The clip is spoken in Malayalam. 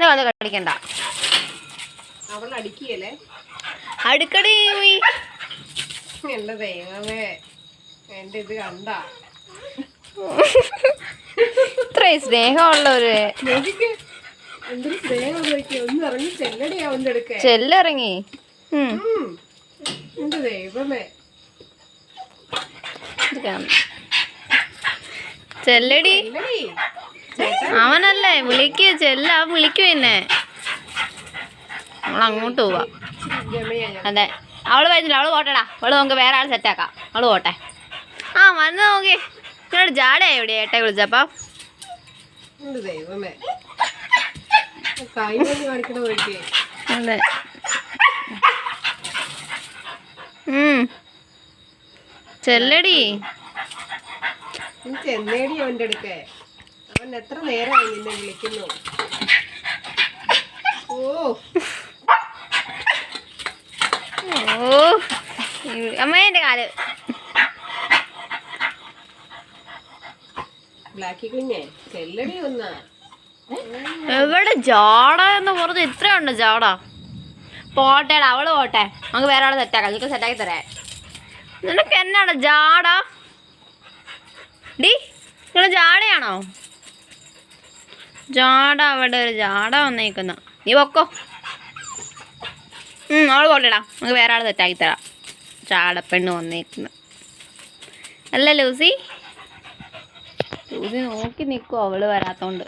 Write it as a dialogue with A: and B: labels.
A: ഇത് വന്ന് കളിക്കണ്ട അടുക്കടി.
B: എന്റെ ദൈവമേ എന്റെ ഇത് കണ്ടാ.
A: ഇത്രയും സ്നേഹമുള്ളവര്. ചെല്ലിറങ്ങി. ചെല്ലടി. അവനല്ലേ വിളിക്ക് ചെല്ല അവൻ വിളിക്കു നമ്മൾ അങ്ങോട്ട് പോവാ. അതെ. അവൾ വരുന്നില്ല അവൾ പോട്ടെടാ. അവൾ നമുക്ക് വേറെ ആൾ സെറ്റാക്കാം അവൾ പോട്ടെ. ആ വന്ന് നോക്കി. നിങ്ങളുടെ ജാടയായി എവിടെ ഏട്ടെ വിളിച്ചപ്പം? അതെ. ഉം. ചെല്ലടി.
B: ചെന്നേടി അവന്റെ അടുക്കെ. അവൻ എത്ര നേരമായി നിന്നെ വിളിക്കുന്നു? ഓ.
A: ഓ. അമ്മേന്റെ കാൽ.
B: ബ്ലാക്കി കുഞ്ഞെ ചെല്ലടി ഒന്ന്.
A: എവിടെ ജാട എന്ന് പറഞ്ഞത് ഇത്രയുണ്ട് ജാട. പോട്ടേടാ അവൾ പോട്ടെ. നമുക്ക് വേറെ ആളെ സെറ്റാക്കാം നിനക്ക് സെറ്റാക്കി തരാം. നിനക്ക് എന്നാണ് ജാട? ഡി നിങ്ങൾ ജാടയാണോ? ജാട അവിടെ ഒരു ജാട വന്നേക്കുന്ന. നീ പൊക്കോ. അവൾ പോലെടാ നമുക്ക് വേറെ ആൾ തെറ്റാക്കി തരാം. ചാടപ്പെണ്ണ് വന്നേക്കുന്ന. അല്ല ലൂസി? ലൂസി നോക്കി നിൽക്കുവോ അവൾ വരാത്തോണ്ട്.